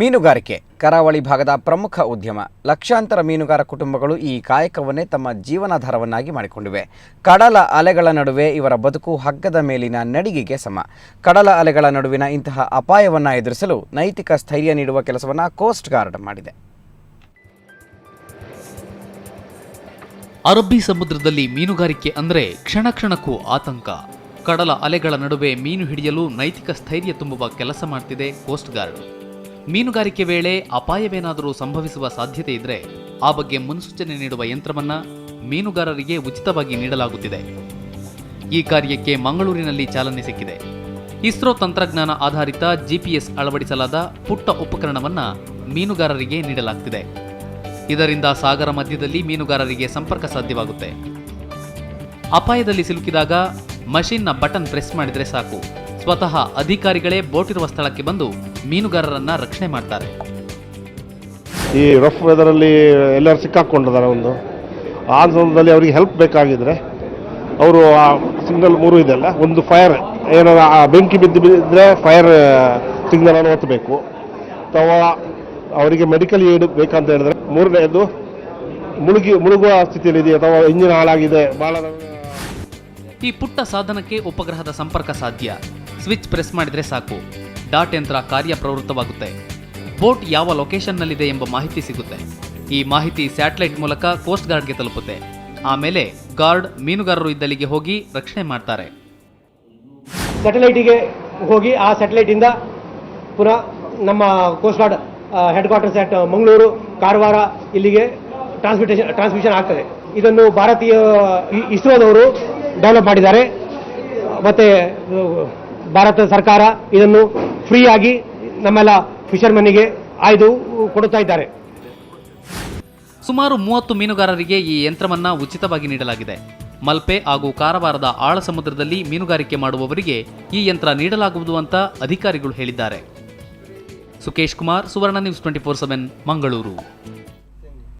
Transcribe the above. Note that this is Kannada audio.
ಮೀನುಗಾರಿಕೆ, ಕರಾವಳಿ ಭಾಗದ ಪ್ರಮುಖ ಉದ್ಯಮ. ಲಕ್ಷಾಂತರ ಮೀನುಗಾರ ಕುಟುಂಬಗಳು ಈ ಕಾಯಕವನ್ನೇ ತಮ್ಮ ಜೀವನಾಧಾರವನ್ನಾಗಿ ಮಾಡಿಕೊಂಡಿವೆ. ಕಡಲ ಅಲೆಗಳ ನಡುವೆ ಇವರ ಬದುಕು ಹಗ್ಗದ ಮೇಲಿನ ನಡಿಗೆಗೆ ಸಮ. ಕಡಲ ಅಲೆಗಳ ನಡುವಿನ ಇಂತಹ ಅಪಾಯವನ್ನು ಎದುರಿಸಲು ನೈತಿಕ ಸ್ಥೈರ್ಯ ನೀಡುವ ಕೆಲಸವನ್ನು ಕೋಸ್ಟ್ ಗಾರ್ಡ್ ಮಾಡಿದೆ. ಅರಬ್ಬಿ ಸಮುದ್ರದಲ್ಲಿ ಮೀನುಗಾರಿಕೆ ಅಂದರೆ ಕ್ಷಣ ಕ್ಷಣಕ್ಕೂ ಆತಂಕ. ಕಡಲ ಅಲೆಗಳ ನಡುವೆ ಮೀನು ಹಿಡಿಯಲು ನೈತಿಕ ಸ್ಥೈರ್ಯ ತುಂಬುವ ಕೆಲಸ ಮಾಡ್ತಿದೆ ಕೋಸ್ಟ್ ಗಾರ್ಡ್ ಮೀನುಗಾರಿಕೆ ವೇಳೆ ಅಪಾಯವೇನಾದರೂ ಸಂಭವಿಸುವ ಸಾಧ್ಯತೆ ಇದ್ರೆ ಆ ಬಗ್ಗೆ ಮುನ್ಸೂಚನೆ ನೀಡುವ ಯಂತ್ರವನ್ನ ಮೀನುಗಾರರಿಗೆ ಉಚಿತವಾಗಿ ನೀಡಲಾಗುತ್ತಿದೆ. ಈ ಕಾರ್ಯಕ್ಕೆ ಮಂಗಳೂರಿನಲ್ಲಿ ಚಾಲನೆ ಸಿಕ್ಕಿದೆ. ಇಸ್ರೋ ತಂತ್ರಜ್ಞಾನ ಆಧಾರಿತ ಜಿಪಿಎಸ್ ಅಳವಡಿಸಲಾದ ಪುಟ್ಟ ಉಪಕರಣವನ್ನ ಮೀನುಗಾರರಿಗೆ ನೀಡಲಾಗ್ತಿದೆ. ಇದರಿಂದ ಸಾಗರ ಮಧ್ಯದಲ್ಲಿ ಮೀನುಗಾರರಿಗೆ ಸಂಪರ್ಕ ಸಾಧ್ಯವಾಗುತ್ತೆ. ಅಪಾಯದಲ್ಲಿ ಸಿಲುಕಿದಾಗ ಮಷಿನ್ನ ಬಟನ್ ಪ್ರೆಸ್ ಮಾಡಿದರೆ ಸಾಕು. ಸ್ವತಃ ಅಧಿಕಾರಿಗಳೇ ಬೋಟಿರುವ ಸ್ಥಳಕ್ಕೆ ಬಂದು ಮೀನುಗಾರರನ್ನ ರಕ್ಷಣೆ ಮಾಡ್ತಾರೆ. ಈ ರಫ್ ವೆದರಲ್ಲಿ ಎಲ್ಲರೂ ಸಿಕ್ಕಾಕೊಂಡಿದ್ದಾರೆ ಒಂದು. ಆ ಸಂದರ್ಭದಲ್ಲಿ ಅವರಿಗೆ ಹೆಲ್ಪ್ ಬೇಕಾಗಿದ್ರೆ ಅವರು ಆ ಸಿಗ್ನಲ್ ಮೂರು ಇದೆಲ್ಲ ಒಂದು ಫೈರ್ ಏನಾರ ಆ ಬೆಂಕಿ ಬಿದ್ದು ಬಿದ್ದರೆ ಫೈರ್ ಸಿಗ್ನಲ್ ಅನ್ನು ಒತ್ತಬೇಕು. ಅಥವಾ ಅವರಿಗೆ ಮೆಡಿಕಲ್ ಏಡ್ ಬೇಕಂತ ಹೇಳಿದ್ರೆ ಮೂರನೇದು ಮುಳುಗಿ ಮುಳುಗುವ ಸ್ಥಿತಿಯಲ್ಲಿ ಇದೆ ಅಥವಾ ಇಂಜಿನ್ ಹಾಳಾಗಿದೆ ಭಾಳ ಈ ಪುಟ್ಟ ಸಾಧನಕ್ಕೆ ಉಪಗ್ರಹದ ಸಂಪರ್ಕ ಸಾಧ್ಯ. ಸ್ವಿಚ್ ಪ್ರೆಸ್ ಮಾಡಿದರೆ ಸಾಕು. ಡಾಟ್ ಯಂತ್ರ ಕಾರ್ಯಪ್ರವೃತ್ತವಾಗುತ್ತೆ ಬೋಟ್ ಯಾವ ಲೊಕೇಶನ್ನಲ್ಲಿದೆ ಎಂಬ ಮಾಹಿತಿ ಸಿಗುತ್ತೆ. ಈ ಮಾಹಿತಿ ಸ್ಯಾಟಲೈಟ್ ಮೂಲಕ ಕೋಸ್ಟ್ ಗಾರ್ಡ್ಗೆ ತಲುಪುತ್ತೆ. ಆಮೇಲೆ ಗಾರ್ಡ್ ಮೀನುಗಾರರು ಇದ್ದಲ್ಲಿಗೆ ಹೋಗಿ ರಕ್ಷಣೆ ಮಾಡ್ತಾರೆ. ಸ್ಯಾಟಲೈಟಿಗೆ ಹೋಗಿ ಆ ಸ್ಯಾಟಲೈಟಿಂದ ಪುನಃ ನಮ್ಮ coast guard headquarters at Mangaluru, Karwar ಇಲ್ಲಿಗೆ ಟ್ರಾನ್ಸ್ಮಿಟೇಷನ್, ಟ್ರಾನ್ಸ್ಮಿಷನ್ ಆಗ್ತದೆ. ಇದನ್ನು ಭಾರತೀಯ ಇಸ್ರೋದವರು ಡೆವಲಪ್ ಮಾಡಿದ್ದಾರೆ. ಮತ್ತೆ, ಭಾರತ ಸರ್ಕಾರ ಇದನ್ನು ಫ್ರೀಯಾಗಿ ನಮ್ಮೆಲ್ಲ ಫಿಷರ್ಮನ್ಗೆ ಆಯ್ದು ಕೊಡುತ್ತಾ ಇದ್ದಾರೆ. ಸುಮಾರು ಮೂವತ್ತು ಮೀನುಗಾರರಿಗೆ ಈ ಯಂತ್ರವನ್ನ ಉಚಿತವಾಗಿ ನೀಡಲಾಗಿದೆ. ಮಲ್ಪೆ ಹಾಗೂ ಕಾರವಾರದ ಆಳ ಸಮುದ್ರದಲ್ಲಿ ಮೀನುಗಾರಿಕೆ ಮಾಡುವವರಿಗೆ ಈ ಯಂತ್ರ ನೀಡಲಾಗುವುದು ಅಂತ ಅಧಿಕಾರಿಗಳು ಹೇಳಿದ್ದಾರೆ. Sukesh Kumar, Suvarna news twenty four seven, Mangaluru.